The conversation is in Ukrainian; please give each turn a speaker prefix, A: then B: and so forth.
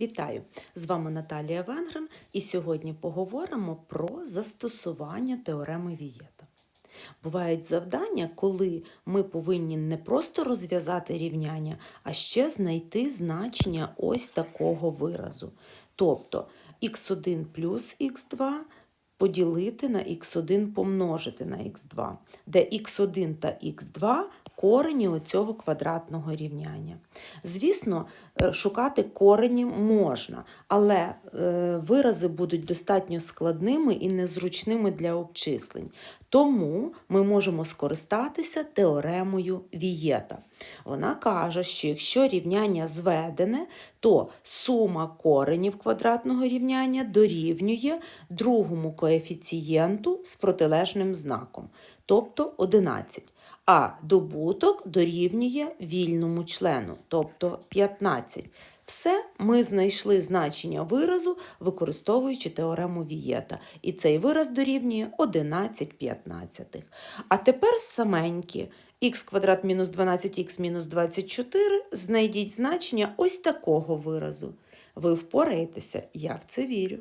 A: Вітаю! З вами Наталія Венгрен, і сьогодні поговоримо про застосування теореми Вієта. Бувають завдання, коли ми повинні не просто розв'язати рівняння, а ще знайти значення ось такого виразу. Тобто х1 плюс х2 поділити на х1 помножити на х2, де х1 та х2 корені оцього квадратного рівняння. Звісно, е, шукати корені можна, але е, вирази будуть достатньо складними і незручними для обчислень. Тому ми можемо скористатися теоремою Вієта. Вона каже, що якщо рівняння зведене, то сума коренів квадратного рівняння дорівнює другому коефіцієнту з протилежним знаком, тобто 11 а добуток дорівнює вільному члену, тобто 15. Все ми знайшли значення виразу, використовуючи теорему Вієта. І цей вираз дорівнює 11 п'ятнадцятих. А тепер саменькі х квадрат мінус 12х мінус 24 знайдіть значення ось такого виразу. Ви впораєтеся, я в це вірю.